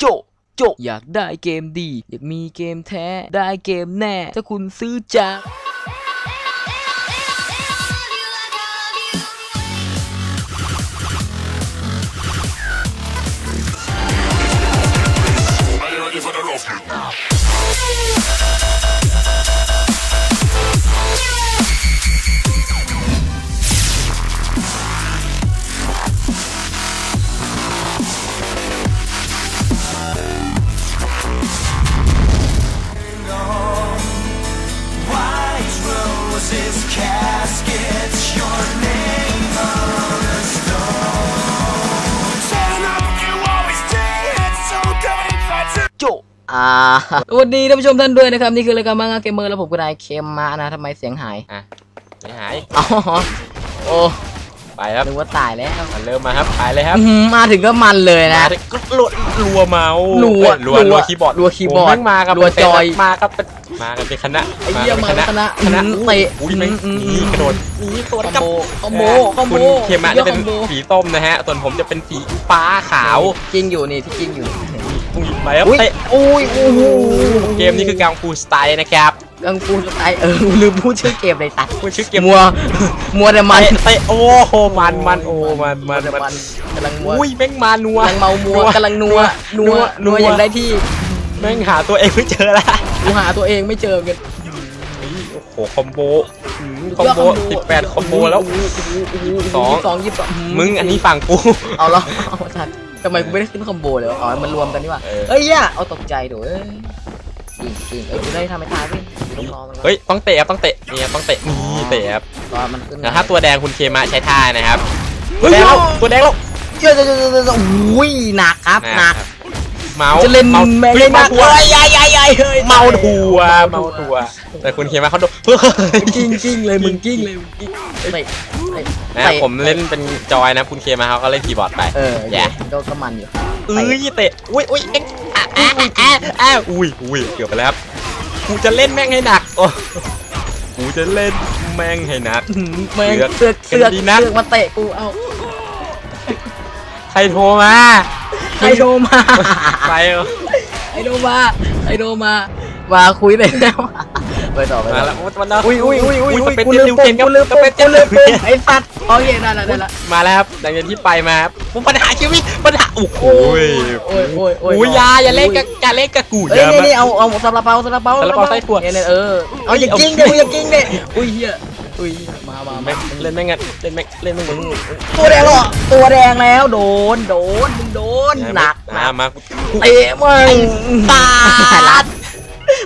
โจโจอยากได้เกมดี อยากมีเกมแท้ ได้เกมแน่ ถ้าคุณซื้อจาก สวัสดีท่านผู้ชมท่านด้วยนะครับ นี่คือรายการมังงะเกมเมอร์แล้วผมก็นายเคมมานะทำไมเสียงหายอะไม่หายอ๋อโอ้ไปครับนึกว่าตายแล้วมันเริ่มมาครับไปเลยครับอื้อหือมาถึงก็มันเลยนะมาถึงก็รัวรัวเมาส์รัวเอ้ยรัวรัวรัวคีย์บอร์ดรัวคีย์บอร์ดโแม่งมากับรัวเป็นจอยมากับเป็นมากันเป็นคณะไอ้เหี้ยป็มาเป็นคณะคณะอื้ออู้เตะอุ้ยแม่งอืมอืมนี่กระโดดนี่ตัวคอมจับโบคอมโบเคอมโบคุณเคมาจะเป็นคอมโบสีส้มนะฮะส่วนผมจะเป็นสีฟ้าขาวจริงอยู่นี่ที่จริงอยู่ อุ้ยไปครับอุ้ยเตะอุ้ยโอ้โหเกมนี้คือกังฟูสไตล์นะครับกังฟูสไตล์เออลืมพูดชื่อเกมเลยตัดพูดชื่อเกมมัวมัวแต่มันเตะเตะโอ้โหมันมันโอ้มันมันแต่มันมันกำลังมัวอุ้ยแม่งมานัวกำลังเมามัวกำลังนัวนัวนันัววอย่างได้ที่แม่งหาตัวเองไม่เจอละกูหาตัวเองไม่เจอกันโอ้โหคอมโบอืมคอมโบสิบแปดคอมโบแล้ว สอง สองยี่สิบสองมึงอันนี้ฝั่งกู เอาแล้วเอาทัน ทำไมกูไม่ได้ขึ้นคอมโบเลยวะอ๋อ มันรวมกันนี่หว่าเออ เอ้ยอะเอาตกใจดูเอ้ยจริงจริงเอ้ยกูได้ทำให้ตายเว้ยต้องรอมันก่อนเฮ้ยต้องเตะครับต้องเตะนี่ครับต้องเตะนี่เตะครับรอมันขึ้นแต่ถ้าตัวแดงคุณเคมาใช้ท่านะครับเฮ้ตัวยแดงแล้วตัวแดงแล้ว เจ้าเจ้าเจ้าเจ้าเจ้าอุ้ยหนักครับหนักครับ เมาส์จะเล่นเมาแม่เฮ้ยหนัเมากทัวร์เอ้ยใหญ่ใหญ่ใหญ่เฮ้ยเมาทัวร์เมาทัวร์แต่คุณเคมาเขาโดนจริงจริงเลยมึงจริงเลยมึงจริงเตะเตะนะเตะผมเล่นเป็นจอยนะคุณเคมาเขาก็เล่นคีย์บอร์ดไปเออแย่ก็ก็มันอยู่เอ้ยเตะอุ้ยอุ้ยเอ็งอะอะอะอะอุ้ยอุ้ยเกือบไปแล้วครับกูจะเล่นแม่งให้หนักโอ้กูจะเล่นแม่งให้หนักอื้อหือแม่งเสือกเสือกเสือกกันดีนักเสือกมาเตะกูเอาใครโทรมา ไอโดมา ไปเออไอโดมา ไอโดมา มาคุยไปแล้วไปต่อไปมาต่อ แล้วมันแล้วอุ้ยอุ้ยอุ้ยอุ้ยอุ้ยอุ้ยสเปนกูเจลืนมลิวปุ่เกมนครับกูลืมสปุ่เปมนเจกูนลืมปุ่มลิวเกนไอสัตว์โอเคได้ละได้ละมาแล้วครับหลังจากที่ไปมาครับผมปัญหาชีวิตปัญหาโอ้โหโอ้ยโอ้ยโอ้ยโอ้ยโอ้ยอยาอย่าเล่นกับอย่าเล่นกับกูเอ้ยอย่านี่มานี่เอาเอาซาลาเปาซาลาเปาซาลาเปาไส้ถั่วเนี่ยเนี่ยเออเอาอย่าเอากิ้งเด้อย่ากิ้งเด้อุ้ยเฮีย อุ้ยเหี้ยมามาแม่มางเล่นแม่งงั้นเล่นแม่งเล่นแม่งมึงตัวแดงเหรอตัวแดงแล้วโดนโดนมึงโดนหนักหมานักมาเตะมึงตาลัด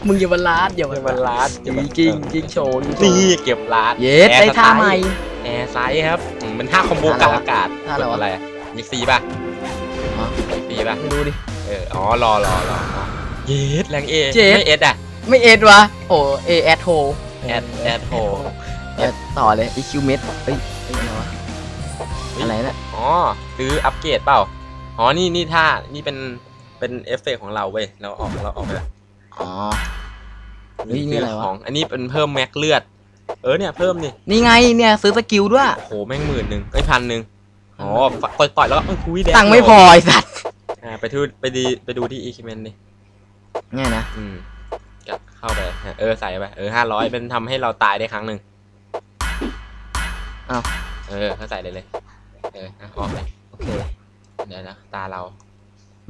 มึงอย่ามาลัดอย่าจะมามาลาดจริงจริงจริงโชว์จริงโชนี่ว์เก็บลาดเย็ดได้ท่าใหม่แอร์ไซส์ครับอืมมันท่าคอมโบกลางอากาศท่าอะไรวะอะไรยิกซีป่ะอ๋อยิกซีป่ะไม่รู้ดิเอออ๋อรอรอรอรอเย็ดแรงเอเจ็ดไม่เอสอะไม่เอ็ดวะโอ้เอแอดโฮแอดแอดโฮ เอ็ดต่อเลยอีคิวเมดเฮ้ยเฮ้ยอะไรวะอะไรเนี่ยอ๋อซื้ออัปเกรดเปล่าอ๋อนี่นี่ท่านี่เป็นเป็นเอฟเฟกต์ของเราเว้ยเราออกเราออกไปแล้วอ๋อเฮ้ยนี่อะไรวะของอันนี้เป็นเพิ่มแม็กเลือด เออเนี่ยเพิ่มนี่นี่ไงเนี่ยซื้อสกิลด้วยโอ้โหแม่งหมื่นหนึ่งเอ้ยพันหนึ่งอ๋อต่อยต่อยแล้วก็เอ้ยคุยแดงตังค์ไม่พอไอสัตว์อ่าไปดูไปดีไปดูที่อีคิเมนดิเนี่ยนะอืมก็เข้าไป เออใส่ไปเออห้าร้อยเป็นทำให้เราตายได้ครั้งหนึ่ง อ้าว เออเขาใส่เลยเลย เอออะออกเลยโอเค เดี๋ยวนะตาเรา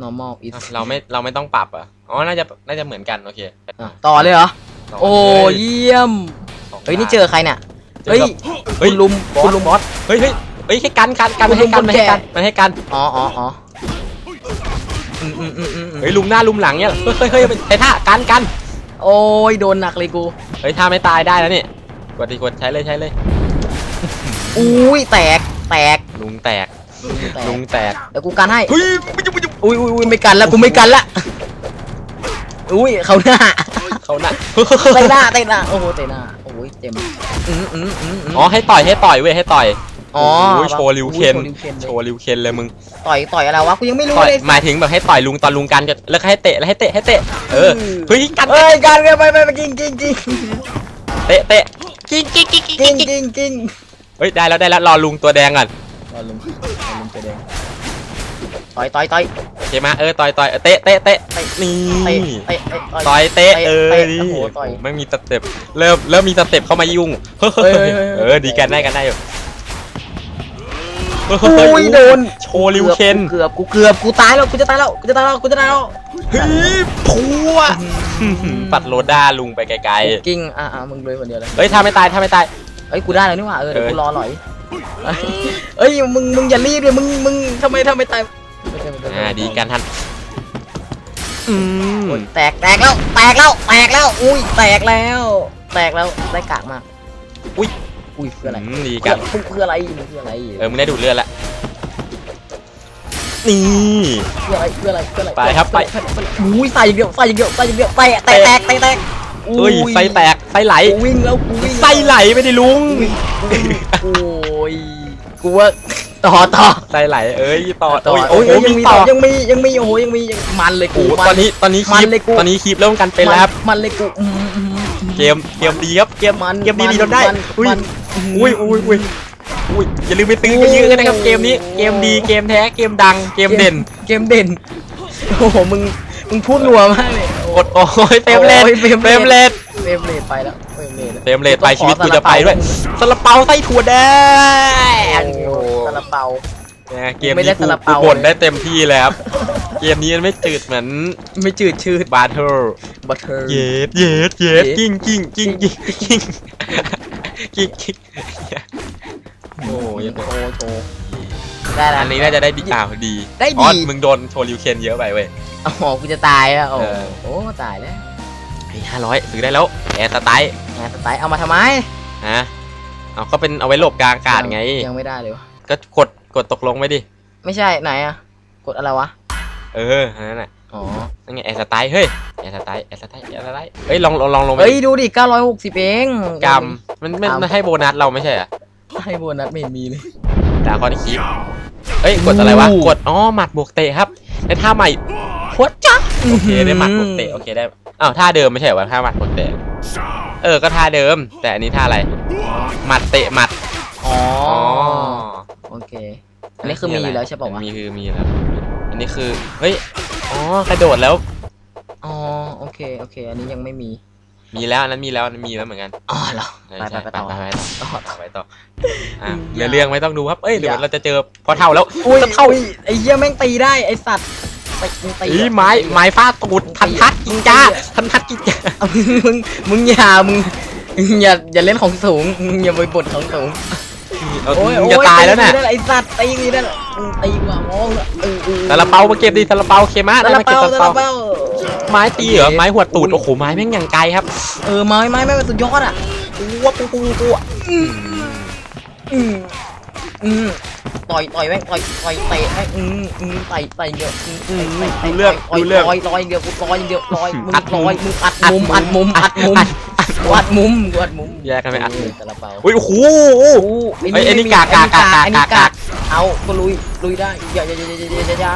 normal is อะเราไม่เราไม่ต้องปรับเหรอะอ๋อน่าจะน่าจะเหมือนกันโอเคอะต่อเลยเหรอต่โอ้เลยเยี่ยม สงเฮ้ย นี่เจอใครเนี่ยเจอเฮ้ยกับเฮ้ยคุณลุมบอคุสณลุมบอส เฮ้ยเฮ้ยเฮ้ยให้กันกันกันคุณลุให้งกันคนไม่ให้แก่กันไม่ให้กันอ๋ออ๋ออ๋ออืมอืมอืมอืมเฮ้ยลุมหน้าลุมหลังเนี่ยเฮ้ยเฮ้ยเฮ้ยใช้ท่ากันกันโอ้ย โดนหนักเลยกู เฮ้ยท่าไม่ตายได้แล้วนี่กดดีกดใช้เลยใช้เลย อุ้ยแตกแตกลุงแตกแตกลุงแตกเดี๋ยวกูกันให้เฮ้ยไม่จุ๊บไม่จุ๊บอุ้ยอุ้ยอุ้ยไม่กันละกูไม่กันละอุ้ยเขาหน้าเขาหน้าเตะหน้าเตะหน้าโอ้โหเตะหน้าโอ้ยเต็มอืมอืมอืมอืมอ๋อให้ต่อยให้ต่อยเว้ยให้ต่อยอ๋อโอ้ยโชว์ริวเคนโชว์ริวเคนเลยโชว์ริวเคนเลยมึงต่อยต่อยอะไรวะกูยังไม่รู้ต่อยเลยหมายถึงแบบให้ต่อยลุงตอนลุงกันกันแล้วก็ให้เตะแล้วให้เตะให้เตะเออเฮ้ยกันเอ้ยกันกันไปไปไปจริงจริงจริงเตะเตะกิ้งกิ้งกิ้งจริกิ้งงจริงจริง เฮ้ยได้แล้วได้แล้วรอลุงตัวแดงก่อนรอลุงรอลุงจะแดงต่อยต่อยต่อยโอเคมาเออต่อยต่อยเออเตะเตะเตะเตะนี่เตะเตะเตะต่อยเตะเออเตะนี่โอ้โหต่อยไม่มีสเต็ปเริ่มเริ่มมีสเต็ปเข้ามายุ่งเฮ้ยเฮ้ยเฮ้ยเฮ้ยเออดีกันได้กันได้อยู่อุ้ยโดนโชว์ริวเคนเกือบกูเกือบกูตายแล้วกูจะตายแล้วกูจะตายแล้วกูจะตายแล้วเฮ้ยพัวปัดโรด้าลุงไปไกลกิ้งอะอะมึงเลยคนเดียวเลยๆเฮ้ยถ้าไม่ตายถ้าไม่ตาย เอ้ยกูได้แล้วนี่หว่าเออเดี๋ยวเออกูรอหน่อยเอ้ยมึงมึงอย่ารีบเลยมึงมึงทำไมทำไมตายไม่ใช่ไม่ใช่อ่าดีกันทันอืมโอ้ยแตกแตกแล้วแตกแล้วแตกแล้วอุ้ยแตกแล้ว แตกแล้วได้กากมากอุ้ยอุ้ยคืออะไรอืมดีเพื่กัอนมึงคืออะไรมึงคืออะไรเออมึงได้ดูดเลือดละนี่คืออะไรคืออะไรคืออะไรไปครับไปอุ้ยใส่อย่างเดียวใส่อย่างเดียวใส่อย่างเดียวแตกแตกแตกแตกแตก เฮ้ยไส้แตกไส้ไหลกูวิ่งแล้วกูวิ่งไส้ไหลไม่ได้ลุงโอ้ยกูว่าต่อต่อไส้ไหลเอ้ยต่อต่อโอ้ยโอ้โอ้ยยยังมีต่ต่ออยังมียังมีโอ้โหยังมียังมันเลยโอ้กูโหตอนนี้ตอนนี้คมัลินปเลยกูตอนนี้คลิปเริ่มกันเป็นแล้วครับมันเลยกูอืมอืมอืมเกมเกมดีครับเกมมันเกมดีดีมันเราได้มันอุ้ยมันอุ้ยอุ้ยอุ้ยอุ้ยอย่าลืมไปตื้อไปยื้อกันนะครับเกมนี้เกมดีเกมแท้เกมดังเกมเด่น เกมเด่นโอ้โหมึงมึงพูดรัวมากเลย กดโอ้ยเต็มเลนโอ้ยเฟรมเต็มเลนเฟรมเรทไปแล้วเฟรมเรทเต็มเลนไปชีวิตกูจะไปด้วยซาลาเปาไส้ถั่วแดงโอ้ซาลาเปานะเกมไม่ได้นี้กูซาลากูเปาบ่นเลย ได้เต็มที่เลยครับเกมนี้มันไม่จืดเหมือนไม่จืดชืดบาร์เทอร์บัตเทอร์ เย็ดเย็ดเย็ดเย็ด กิ้งกิ้งกิ้งกิ้งกิ้งกิ้งกิ้งโอ้ยโชว์โชว์ ได้แล้วอันนี้น่าจะได้ดีอ้าวดีได้ดี ออสมึงโดนโชริวเคนเยอะไปเว้ยอ๋อกูจะตายอะโอ้เออ โอ้ตายแล้วห้าร้อยซื้อได้แล้วแอร์สไตล์งานสไตล์เอามาทำไมฮะเอาก็เป็นเอาไว้หลบกลางอากาศไง ยังไม่ได้เลยวะก็กดกดตกลงไว้ดิ ไม่ใช่ไหนอะกดอะไรวะเอออันนั้นน่ะอ๋อนั่นไงแอร์สไตล์เฮ้ยแอร์สไตล์แอร์สไตล์แอร์สไตล์เฮ้ยลองลองลองลงไปเอ้ยดูดิ960เอง กรรมมันมันมันให้โบนัสเราไม่ใช่เหรอให้โบนัสไม่เห็นมีเลยดาคอนคีปเอ้ยกดอะไรวะอู้กดอ๋อหมัดบวกเตะครับในท่าใหม่หัวจักโอเคได้หมัดบวกเตะโอเคได้อ้าวท่าเดิมไม่ใช่เหรอวะท่าหมัดบวกเตะเออก็ท่าเดิม แต่อันนี้ท่าอะไรหมัดเตะหมัดอ๋ออ๋อโอเคอันนี้คือมีอยู่แล้วใช่ป่าวะมีคือมีแล้วอันนี้คือเฮ้ยอ๋อกระโดดแล้วอ๋อโอเคโอเค อันนี้ยังไม่มี มีแล้วอันนั้นมีแล้วอันนั้นมีแล้วเหมือนกันอ๋อเหรอ ใช่ไปใช่ไปไปต่อ ไปไปต่อต่อไปต่ออะเนื้อเรื่องไม่ต้องดูครับเอ้ยเดี๋ยวอย่าเราจะเจอพอเท่าแล้วอุ้ยจะเท่าอุ้ยไอ้เหี้ยแม่งตีได้ไอ้สัตว์ไปมึงตีอีไม้ไม้ฟาดตูดทันทัดกิงจ้าทันทัดกิงจ้าเอามึงมึงอย่ามึงอย่าอย่าเล่นของสูงมึงอย่าไปบ่นของสูงเอามึงจะตายแล้วน่ะตีได้ไอ้สัตว์ตีนี่ได้มึงตีกว่ามองละเออออซาลาเปามาเก็บดิซาลาเปาเคมาซาได้ลามาเก็บเปาซาซาลาลาเปาเปา ไม้ตีเหรอไม้หัวตูดโอ้โหไม้แม่งอย่างไกลครับ เออไม้ไม้ไม่เป็นสุดยอดอะกูว่ากูกูกูอะอืมอืมอืมต่อยต่อยแม่งต่อยต่อยเตะแม่งอืมอืมต่อยต่อยเดียวอืมอืมต่ยต่ยดูเรื่องต่ยดูเรื่องต่อยต่อยเดียวกูต่อยเดียวต่อยมึงอัดมุต่มอยมึงอัดมุมอัดมุมอัดมุมอัดอัดมุมอัดมุมแยกกันไปอัดมุมซาลาเปาอุ้ยโอ้โหโอ้เอ้ยไอ้นี่กากกากกากกากไอ้นี่กากเอาก็ลุยลุยได้อย่าอย่าอย่าอย่าอย่า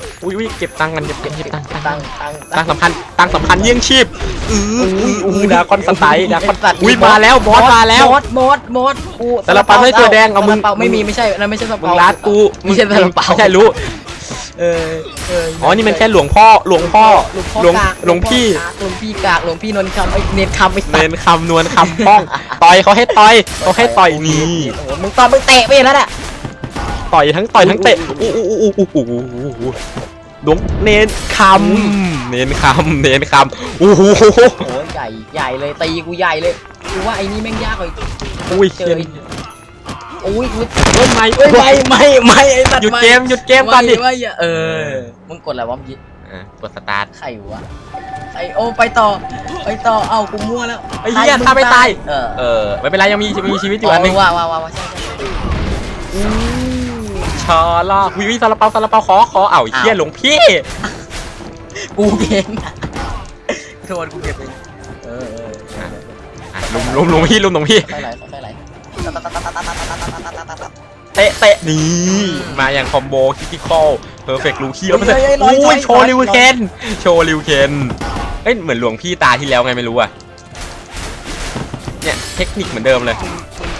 อย่าอย่าอุ้ยอุ้ยเก็บตังค์กันเก็บเก็บเก็บตังค์ตังค์ตั้งตั้งตังค์สำคัญตังค์สำคัญเยี่ยงชีพอืออุ้ยอุ้ยดาคอนสไตล์ดาคอนสัตว์อุ้ยมาแล้วบอสมาแล้วมอสมอสมอสกูซาลาเปาให้ตัวแดงเอามึงซลเปไม่มีไม่ใช่อันนั้นไม่ใช่ซาลามึเปางรัดกูไม่ใช่ซาลาเปาไม่ใช่รู้เออเอออ๋อนี่มันแค่หลวงพ่อหลวงพ่อหลวงพ่อหลวงกากหลวงพี่หลวงพี่กากหลวงพี่นนท์คำไอ้เนนคำไอ้สัเน้ตว์นคำนวลคำป้องต่อยเขาให้ต่อยเขาให้ต่อยนี่โอ้โหมึงตอนมึงเตะไปแล้วน่ะ ต่อยทั้งต่อยทั้งเตะอู้อู้อู้อู้อู้อู้อู้หลวงเน้นคำเน้นคำเน้นคำอู้หูโอ้โหใหญ่ใหญ่เลยตีกูใหญ่เลยกูว่าไอ้นี่แม่งยากกว่าอีกอุ้ยเจออีกโอ้ยกูเฮ้ยไม่เอ้ยไม่ไม่ไม่ไอ้สัตว์หยุดไม่เกมหยุดเกมก่อนดิไม่ไม่อย่าเออมึงกดอะไรวะเมื่อกี้อะกดสตาร์ทใครวะใครโอ้ไปต่อไปต่อเอ้ากูมั่วแล้วไอ้เหี้ยใครถ้าไม่ตายเออเออไม่เป็นไรยังมีมีชีวิตอยู่อันหนึงว่าว่าว่าว่าใช่ใช่ใช่อู้ ชาล่าวิวิซาลาเปาซาลาเปาขอขอเอ้าไอ้เหี้ยอ้าวหลวงพี่กูเก่งโทษกูเก็บเองเออเอออะลุมลุมลุมพี่ลุมหลวงพี่ค่อยไหลค่อยไหลเตะเตะนี่มาอย่างคอมโบคิกคิคอลเพอร์เฟกต์ลูคีแล้วมันจะเฮ้ยเฮ้ยร้อยอุ้ร้อยยโชว์ร้อยริวเคนโชว์ริวเคนเอ้ยเหมือนหลวงพี่ตาที่แล้วไงไม่รู้อะเนี่ยเทคนิคเหมือนเดิมเลยมึงมึง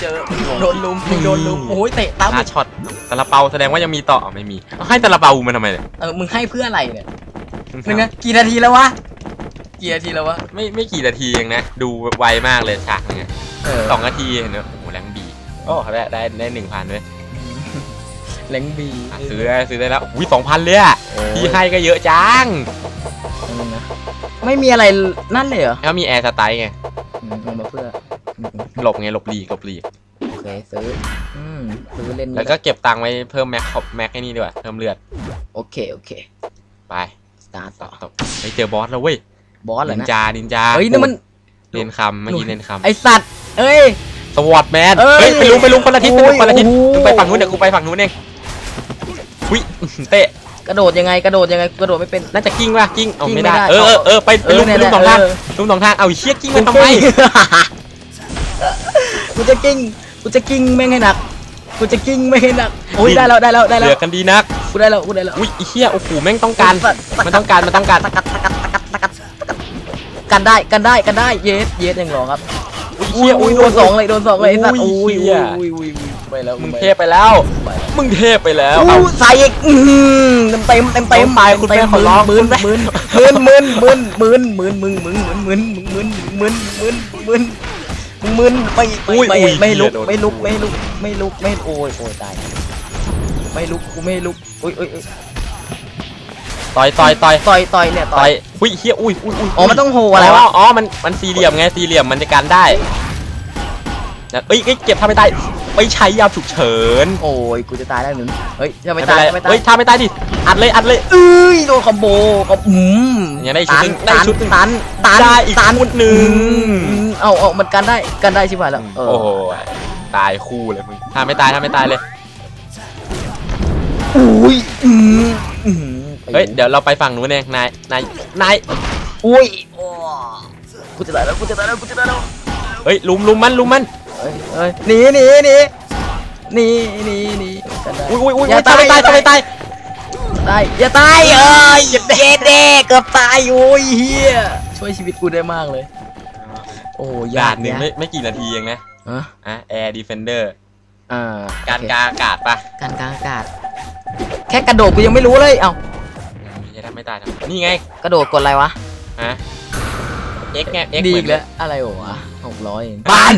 เจอโดนลุมมึงโดนลุมโอ้ยเตะตั้มหน้าช็อตตะละเปาแสดงว่ายังมีต่ออ๋อไม่มีเอาให้ตะละเปามันทำไมเนี่ยเออมึงให้เพื่ออะไรเนี่ยนึงนะกี่นาทีแล้ววะกี่นาทีแล้ววะไม่ไม่กี่นาทีเองนะ ดูไวมากเลยฉากนึงอะเออสองนาทีเห็นไหมโอ้โหแรงบีโอ้ได้ได้ได้หนึ่งพันด้วยแรงบีอะซื้อได้ซื้อได้แล้วอุ้ยสองพันเลยอะพี่ให้ก็เยอะจังนึงนะไม่มีอะไรนั่นเลยเหรอแล้วมีแอร์สไตล์ไงอืมเอามาเพื่ออืม หลบไงหลบหลีกหลบหลีกโอเคซื้ออืมซื้อเล่นนี่แล้วก็เก็บตังค์ไว้เพิ่มแม็กขอบแม็กให้นี่ด้วยเพิ่มเลือดโอเคโอเคไปสตาร์ทต่ต่ออต่อไปเจอบอสแล้วเว้ยบอสเหรอนินนะจานินจาเฮ้ยนั่นมันเรียนคำเมื่อกี้เรียนคำไอสัตว์เอ้ย สวอตแมนเอ้ยเฮ้ยไปลุงไปลุงคนละทิศไปลุงคนละทิศโอ้โห มึงไปฝั่งนู้นเดี๋ยวกูไปฝั่งนู้นเองอุ้ยเตะกระโดดยังไงกระโดดยังไงกระโดดไม่เป็น น่าจะกิ้งป่ะกิ้งเอากิ้งไม่ได้ไม่ได้เออเออเออไปไปลุงเออไปลุงสองทางเออ ลุงสองทางเอาไอ้เชี่ยกิ้งมันทำไม กูจะกิ้งกูจะกิ้งแม่งให้หนักกูจะกิ้งไม่งให้หนักโอ้ยได้แล้วได้แล้วได้เหแล้ลืวอกันดีนักกูได้แล้วกูได้แล้วอุ้ยไอ้เชี่ยโอ้โหแม่งต้องการสัตว์มันต้องการมันต้องการตะกัดตะกัดตะกัดตะกัดตะกัดกันได้กันได้กันได้เยสเยสยังหรอครับอุ้ยอุ้เชี่ยยอุ้อุ้ยยโดนสองเลยโดนสองเลยไอ้สัตว์อุ้อุ้ยยเหี้อุ้ยยอุ้ยอุ้ยไปแล้วมึงไปเทแล้วพไปแล้วไปแล้ว มึงเทพไปแล้วอู้เอาใส่อีกอื้อหือเต็มเต็มเต็มน้องปลายคุณแม่ขอร้องมืนคุณแม่มืนมืนมืนมืนมืนมืนมืนมืนมืนมืนมืนมืนมืน มืนมืนไปอุ้ยไปอุ้ยไม่ลุกเหี้ยโดนไม่ลุกไม่ลุกไม่ลุกไม่โอ้ยโอ้ยตายไม่ลุกกูไม่ลุกอุ้ยอุ้ยอุ้ยต่อยต่อยต่อยต่อยต่อยเนี่ยต่ต่ออยยอุ้ยเฮียอุ้ยอุ้ยอุ้ยอ๋อมันต้องโหอะไรวะอ๋อมันมันสี่เหลี่ยมไงสี่เหลี่ยมมันจะการได้นะเอ้ยเอ้ยเก็บท่าไม่ตายไปใช้ยาฉุกเฉินโอ้ยกูจะตายแล้วหนึ่งเฮ้ยจะไม่ไม่ตายเป็นไรจะไม่ตายเฮ้ยท่าไม่ตายดิอัดเลยอัดเลย เอ้ยโดนคอมโบก็อืมยังได้ชุดหนึ่งได้ตันชุดหนึ่งตันตันได้อีกตันชุดหนึ่ง อืม เอาเอามันกันได้กันได้ใช่ไหมแล้วเออโอ้โหตายคู่เลยมึงท่าไม่ตายท่าไม่ตายเลยอุ้ยอืมอืมเฮ้ยเดี๋ยวเราไปฝั่งนู้นเองนายนายนายอุ้ยโอ้กูจะตายแล้วกูจะตายแล้วกูจะตายแล้วเฮ้ยลุมลุมมันลุมมันเฮ้ยเฮ้ยหนีหนีหนีหนีหนีหนีกันได้อุ้ยอุ้ยอุ้ยอย่าท่าไม่ตายตายท่าไม่ตายตายอย่าตายเอ้ยอย่าเด็เด็เกือบตายโอ้ยเฮียช่วยชีวิตกูได้มากเลย โอ้ยาด่ากนหนึ่งยากไม่ไม่กี่นาทีเองนะอะอะแอร์ดีเฟนเดอร์อ่าการโอเคกาอากาศปะการกลางอากาศ แค่กระโดดกูยังไม่รู้เลย เอ้าไม่ใช่ท่าไม่ตายทำนี่ไงกระโดดกดอะไรวะ ฮะ X ไง X ดีเหมือีอนกแล้ว อะไรวะหกร้อยบ้าน